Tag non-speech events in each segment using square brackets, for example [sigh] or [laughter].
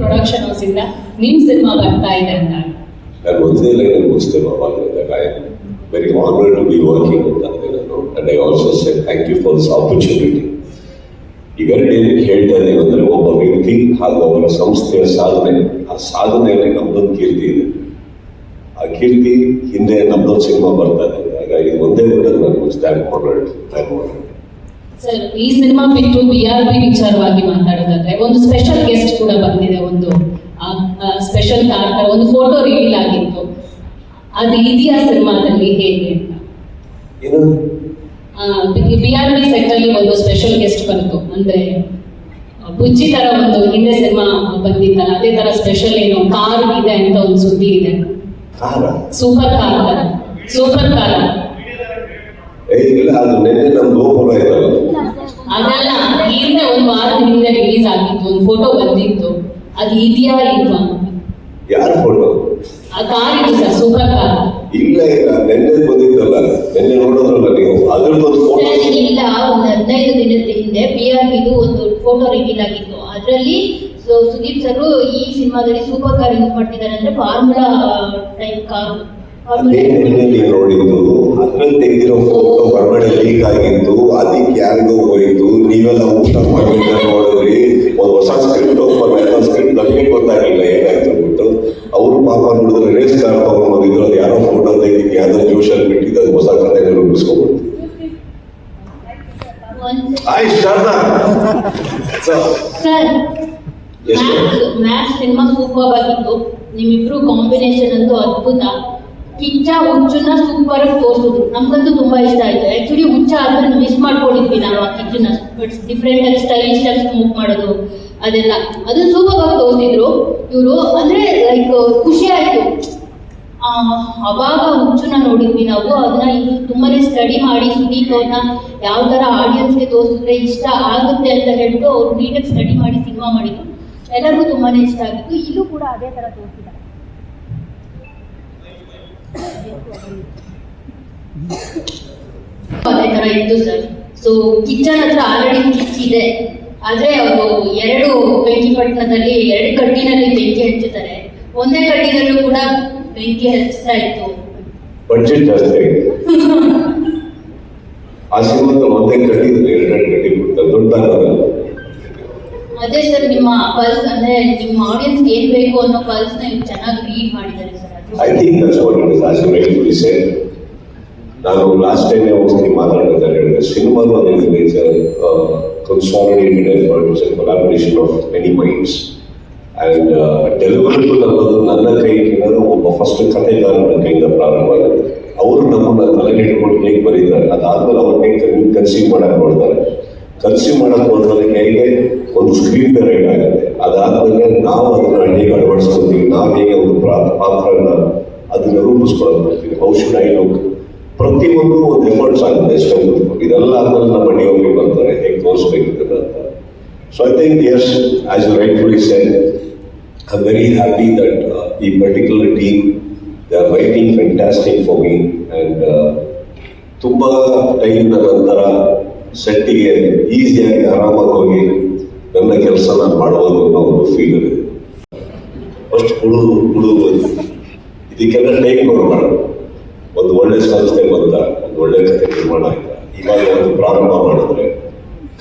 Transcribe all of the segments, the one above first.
Production house ಇಂದ ನಿಮ್ cinema ಬರ್ತಾ ಇದೆ ಅಂತ ನಾನು ಒಂದೇ ಲೈನ್ ಮುಗಿಸ್ತೇನೆ ಅವಾಗ I very honoured to be working ಅಂತ ಅಂದೆ ನಾನು and I also said thank you for this opportunity ಇವೆರಡು ಏನಕ್ಕೆ ಹೇಳ್ತಾ ಇದ್ದೀವಿ ಅಂದರೆ ಒಬ್ಬ ವ್ಯಕ್ತಿ ಹಾಗೂ ಅವರ ಸಂಸ್ಥೆಯ ಸಾಧನೆ ಆ ಸಾಧನೆಯಲ್ಲಿ ನಮ್ದೊಂದು ಕೀರ್ತಿ ಇದೆ. ಆ ಕೀರ್ತಿ ಹಿಂದೆ ನಮ್ದೊಂದು ಸಿನಿಮಾ ಬರ್ತಾ ಇದೆ. ಹಾಗಾಗಿ ಒಂದೇ ವರ್ಡಲ್ಲಿ ನಾನು ಮುಗಿಸ್ತಾ ಆನರ್ಡ್ ಐ ಆನರ್ಡ್ ಸರ್ ಈ ಸಿನಿಮಾ ಬಿಟ್ಟು ಬಿ ಆರ್ ಬಿ ವಿಚಾರವಾಗಿ ಮಾತಾಡೋದಾದ್ರೆ ಒಂದು ಸ್ಪೆಷಲ್ ಗೆಸ್ಟ್ ಕೂಡ ಬಂದಿದೆ ಒಂದು ಸ್ಪೆಷಲ್ ಕಾರ್ ತರ ಒಂದು ಫೋಟೋ ರಿವೀಲ್ ಆಗಿತ್ತು. ಅದು ಇದೆಯಾ ಸಿನಿಮಾದಲ್ಲಿ ಹೇಗೆ ಅಂತ. ಬಿ ಆರ್ ಬಿ ಸೆಟ್ ಅಲ್ಲಿ ಒಂದು ಸ್ಪೆಷಲ್ ಗೆಸ್ಟ್ ಬಂತು. ಅಂದ್ರೆ ಬುಜ್ಜಿ ತರ ಒಂದು ಹಿಂದೆ ಸಿನಿಮಾ ಬಂದಿತ್ತಲ್ಲ ಅದೇ ತರ ಸ್ಪೆಷಲ್ ಏನು ಕಾರ್ ಇದೆ ಅಂತ ಒಂದು ಸುದ್ದಿ ಇದೆ. ಸೂಪರ್ ಕಾರ್ ತರ ಸೂಪರ್ ಕಾರ್ ಏ ಇಲ್ಲ ಅದು ನಿನ್ನೆ ನಮ್ಮ ಗೋಪುರ ಇದಲ್ಲ ಅದಲ್ಲ ಹಿಂದೆ ಒಂದು ವಾರದ ಹಿಂದೆ ರಿಲೀಸ್ ಆಗಿತ್ತು ಒಂದು ಫೋಟೋ ಬಂದಿತ್ತು. ಅದು ಇದೆಯಾ ಇಲ್ವಾ? ಅಂತ ಯಾರ ಫೋಟೋ ಆ ಕಾರ್ ಇದೆ ಸರ್ ಸೂಪರ್ ಕಾರ್. ಇಲ್ಲ ಇಲ್ಲ. ನೆನ್ನೆ ಬಂದಿದ್ದಲ್ಲ ನೆನ್ನೆ ನೋಡೋದ್ರಲ್ಲ ನೀವು. ಅದ್ರದ್ದೊಂದು ಫೋಟೋ ಸರ್, ಇಲ್ಲ. ಒಂದು ಹದಿನೈದು ದಿನದ ಹಿಂದೆ ಬಿ ಆರ್ ಇದು ಒಂದು ಫೋಟೋ ರಿವೀಲ್ ಆಗಿತ್ತು. ಅದರಲ್ಲಿ ಸೊ ಸುದೀಪ್ ಸರ್ ಈ ಸಿನಿಮಾದಲ್ಲಿ ಸೂಪರ್ ಕಾರ್ ಯೂಸ್ ಮಾಡ್ತಿದ್ದಾರೆ ಅಂದ್ರೆ ಫಾರ್ಮುಲಾ ಟೈಪ್ ಕಾರ್. ಅದೇ ನಿನ್ನೆ ನೀವು ನೋಡಿದ್ದು. ಅದ್ರಲ್ಲಿ ತೆಗೆದಿರೋ ಫೋಟೋ ಹೊರಗಡೆ ಲೀಕ್ ಆಗಿತ್ತು ಅದಕ್ಕೆ ಯಾರಿಗೋ ಹೋಯ್ತು. ನೀವೆಲ್ಲ ಊಟ ಮಾಡಿದ್ರೆ ರೂಪಿಸ್ಕೊಬಿಡ್ತು ಆಯ್ತು Sharada sir? Maths cinema super ಆಗಿತ್ತು ನಿಮ್ಮಿಬ್ರು ಕಾಂಬಿನೇಷನ್ ಅಂತೂ ಅದ್ಭುತ ಕಿಚ್ಚ ಹುಚ್ಚನ್ನ ಸೂಪರ್ ಆಗಿ ತೋರಿಸಿದ್ರು ನಮ್ಗಂತೂ ತುಂಬಾ ಇಷ್ಟ ಆಯ್ತು ಆಕ್ಚುಲಿ ಹುಚ್ಚ ಆದ್ರೆ ಮಿಸ್ ಮಾಡ್ಕೊಂಡಿದ್ವಿ ನಾವು ಆ ಕಿಚ್ಚನ್ನ ಡಿಫ್ರೆಂಟ್ ಆಗಿ ಸ್ಟೈಲಿಶ್ ಆಗಿ ಸ್ಮೂಕ್ ಮಾಡೋದು ಅದೆಲ್ಲ ಅದನ್ನ ಸೂಪರ್ ಆಗಿ ತೋರಿಸಿದ್ರು ಇವರು ಅಂದ್ರೆ ಲೈಕ್ ಖುಷಿ ಆಯ್ತು ಅವಾಗ ಹುಚ್ಚನ್ನ ನೋಡಿದ್ವಿ ನಾವು. ಅದನ್ನ ತುಂಬಾನೇ ಸ್ಟಡಿ ಮಾಡಿ ಸುದೀಪ್ ಅವ್ರನ್ನ ಯಾವ ತರ ಆಡಿಯನ್ಸ್ಗೆ ತೋರಿಸಿದ್ರೆ ಇಷ್ಟ ಆಗುತ್ತೆ ಅಂತ ಹೇಳ್ಬಿಟ್ಟು ಅವ್ರು ನೀಟಾಗಿ ಸ್ಟಡಿ ಮಾಡಿ ಸಿನಿಮಾ ಮಾಡಿದ್ರು. ಎಲ್ಲರಿಗೂ ತುಂಬಾನೇ ಇಷ್ಟ ಆಗಿತ್ತು. ಇಲ್ಲೂ ಕೂಡ ಅದೇ ತರ ತೋರಿಸಿದ್ದಾರೆ. ಅದೇ ತರ ಇತ್ತು ಸರ್ ಸೊ ಕಿಚನ್ ಹತ್ರ ಆಲ್ರೆಡಿ ಕಿಚ್ ಇದೆ. ಆದ್ರೆ ಅವರು ಎರಡು ಬೆಂಕಿ ಪಟ್ಟಣದಲ್ಲಿ ಎರಡು ಕಟ್ಟಿನಲ್ಲಿ ಬೆಂಕಿ ಹಚ್ಚುತ್ತಾರೆ. ಒಂದೇ ಕಟ್ಟಿನಲ್ಲೂ ಕೂಡ ಬೆಂಕಿ ಹಚ್ತಾ ಇತ್ತು. ಬಡ್ಜೆಟ್ ಜಾಸ್ತಿ ಆಗಿದೆ. [laughs] ಆ ಸಿನಿಮಾದಲ್ಲಿ ಒಂದೇ ಕಟ್ಟಿದ್ರೆ ಎರಡು ಕಟ್ಟಿ ಬಿಡ್ತಾರೆ ದೊಡ್ಡ ಅದೇ ಸರ್ ನಿಮ್ಮ ಪಲ್ಸ್ ಅಂದ್ರೆ ನಿಮ್ಮ ಆಡಿಯನ್ಸ್ ಏನ್ ಬೇಕು ಅನ್ನೋ ಪಲ್ಸ್ನ ಚೆನ್ನಾಗಿ ರೀಡ್ ಮಾಡಿದ್ದಾರೆ sir. I think that's what it is as rightfully said ನಾನು ಲಾಸ್ಟ್ ಟೈಮ್ ಹೋಗಿ ಮಾತಾಡಿದಾಗ ಹೇಳಿದೆ cinema is consolidated effort it's collaboration of many minds and deliverable ಅನ್ನೋದು ನನ್ನ ಫಸ್ಟ್ ಕಥೆಗಾರನ ಕೈಯಿಂದ ಪ್ರಾರಂಭವಾಗುತ್ತೆ ಅವರು ನಮ್ಮನ್ನು ತಲೆಗೆ ಇಟ್ಕೊಂಡು ಹೇಗೆ ಬರೀತಾರೆ, ಅದಾದ್ಮೇಲೆ ಅವ್ರು ಹೇಗೆ ಕನ್ಸ್ಯೂಮ್ ಮಾಡಕ್ಕೆ ನೋಡ್ತಾರೆ ಕನ್ಸ್ಯೂಮ್ ಮಾಡಕ್ಕೆ ಹೋದ್ಮೇಲೆ ಹೇಗೆ ಒಂದು ಸ್ಕ್ರೀನ್ ರೈಟ್ ಆಗುತ್ತೆ. ಅದಾದ್ಮೇಲೆ ನಾವು ಅದನ್ನ ಹೇಗೆ ಅಳವಡಿಸ್ಕೊತೀವಿ, ನಾವು ಹೇಗೆ ಒಂದು ಪಾತ್ರನ ಅದನ್ನ ರೂಪಿಸ್ಕೊಳ್ಳೋದು ಬರ್ತೀವಿ ಐ ಲುಕ್ ಪ್ರತಿಯೊಂದು ಒಂದು ಎಫರ್ಟ್ಸ್ ಆಗುತ್ತೆ ಎಷ್ಟೊಂದು ಇದೆಲ್ಲ ಆದ್ಮೇಲೆ ನಮ್ಮ ಡಿಒಪಿ ಬರ್ತಾರೆ ಹೇಗೆ ತೋರಿಸ್ಬೇಕು ಅಂತ. So I think yes as you rightfully said I very happy that that ಈ particular team they are writing fantastic for me and ತುಂಬ ಟೈಮ್ನ ನಂತರ ಸೆಟ್ಟಿಗೆ ಈಸಿಯಾಗಿ ಆರಾಮಾಗಿ ಹೋಗಿ ನನ್ನ ಕೆಲಸ ನಾನು ಮಾಡ್ಬೋದು ಅನ್ನೋ ಒಂದು ಫೀಲ್ ಇದೆ. ಫಸ್ಟ್ ಹುಡು ಹುಡು ಇದಕ್ಕೆಲ್ಲ ಟೈಮ್ ಕೊಡಬೇಡ. ಒಂದು ಒಳ್ಳೆ ಸಂಸ್ಥೆ ಬಂದ, ಒಂದು ಒಳ್ಳೆ ಕಥೆ ನಿರ್ಮಾಣ ಆಯ್ತಾ. ಇವಾಗ ಒಂದು ಪ್ರಾರಂಭ ಮಾಡಿದ್ರೆ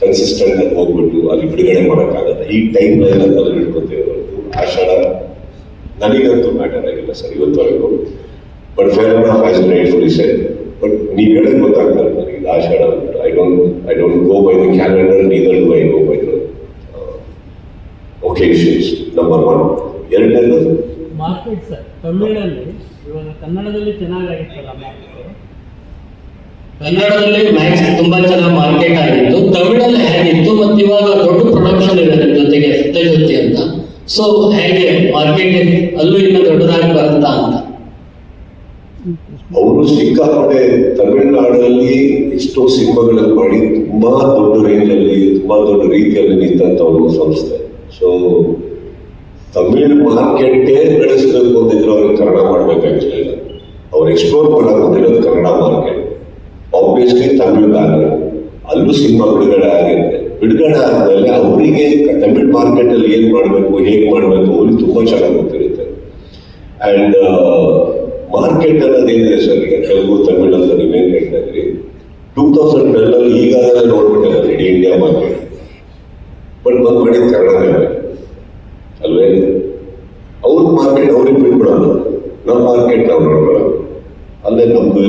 ಕನ್ಸಿಸ್ಟೆಂಟ್ ಆಗಿ ಹೋಗ್ಬಿಟ್ಟು ಅಲ್ಲಿ ಬಿಡುಗಡೆ ಮಾಡೋಕ್ಕಾಗಲ್ಲ. ಈ ಟೈಮ್ನೆಲ್ಲ ತಲೆ ಹಿಡ್ಕೊತೀವಿ ಆಷಾಢ ನನಗಂತೂ ಮ್ಯಾಟರ್ ಆಗಿಲ್ಲ sir ಇವತ್ತವರೆಗೂ but fair of as rightfully sir but ನೀವು ಹೇಳೋದು ಗೊತ್ತಾಗ್ತದೆ ನನಗೆ. ಇದು ಆಷಾಢ ಅಂತ. I don't I don't go by the calendar neither do I go by the occasions number one ಎರಡನೇದು? ಮಾರ್ಕೆಟ್ ಸರ್ ತಮಿಳಲ್ಲಿ ಇವಾಗ ಕನ್ನಡದಲ್ಲಿ ಚೆನ್ನಾಗಾಗಿತ್ತಲ್ಲ ಮಾರ್ಕೆಟ್ ಕನ್ನಡದಲ್ಲಿ ಮ್ಯಾಕ್ಸ್ ತುಂಬಾ ಚೆನ್ನಾಗಿ ಮಾರ್ಕೆಟ್ ಆಗಿತ್ತು. ತಮಿಳಲ್ಲಿ ಹೇಗಿತ್ತು ಮತ್ತು ಇವಾಗ ದೊಡ್ಡ ಪ್ರೊಡಕ್ಷನ್ ಇದೆ ಜೊತೆಗೆ ಜೊತೆಗೆ ಸತ್ಯಜ್ಯೋತಿ ಅಂತ ಸೊ ಹೇಗೆ? ಮಾರ್ಕೆಟ್ ಅಲ್ಲೂ ಇನ್ನೂ ದೊಡ್ಡದಾಗಿ ಬರುತ್ತಾ ಅಂತ. ಅವರು ಸಿಕ್ಕಾಪಟ್ಟೆ ತಮಿಳುನಾಡಲ್ಲಿ ಎಷ್ಟೋ ಸಿನಿಮಾಗಳನ್ನು ಮಾಡಿ ತುಂಬಾ ದೊಡ್ಡ ರೇಂಜಲ್ಲಿ ತುಂಬಾ ದೊಡ್ಡ ರೀತಿಯಲ್ಲಿ ನಿಂತ ಒಂದು ಸಂಸ್ಥೆ. ಸೊ ತಮಿಳ್ ಮಾರ್ಕೆಟ್ಗೆ ನಡೆಸಬೇಕು ಅಂತಿದ್ರು ಅವ್ರಿಗೆ ಕನ್ನಡ ಮಾಡ್ಬೇಕಾಗಿರ್ಲಿಲ್ಲ ಅವ್ರು ಎಕ್ಸ್ಪ್ಲೋರ್ ಮಾಡಕ್ ಬಂದಿರೋದು Kannada market. Obviously Tamil banner ಅಲ್ಲೂ ಸಿನಿಮಾ ಬಿಡುಗಡೆ ಆದಮೇಲೆ ಅವರಿಗೆ ತಮಿಳ್ ಮಾರ್ಕೆಟಲ್ಲಿ ಏನು ಮಾಡಬೇಕು, ಹೇಗೆ ಮಾಡಬೇಕು ಅವ್ರಿಗೆ ತುಂಬ ಚೆನ್ನಾಗಿ ಗೊತ್ತಿರುತ್ತೆ. ಆ್ಯಂಡ್ ಮಾರ್ಕೆಟ್ ಅನ್ನೋದೇನಿದೆ ಸರ್ ಈಗ ತೆಲುಗು, ತಮಿಳ್ ಅಂತ ನೀವೇನ್ ಹೇಳ್ತಾ ಇದ್ರಿ ಟೂ ತೌಸಂಡ್ ಟ್ವೆಲ್ವಲ್ಲಿ ಈಗಾಗಲೇ ನೋಡ್ಬಿಟ್ಟೆ ನಾನು ಇಡೀ ಇಂಡಿಯಾ ಮಾರ್ಕೆಟ್ ಬಟ್ ಬಂದ್ ಮಾಡಿದ ಕನ್ನಡನೇ ಅಲ್ವೇ? ಅವ್ರ ಮಾರ್ಕೆಟ್ ಅವ್ರಿಗೆ ಬಿಟ್ಬಿಡೋದು. ನಮ್ಮ ಮಾರ್ಕೆಟ್ ನಾವು ನೋಡ್ಕೊಳ್ಳೋಣ ಅಲ್ಲೇ ನಮ್ಮದು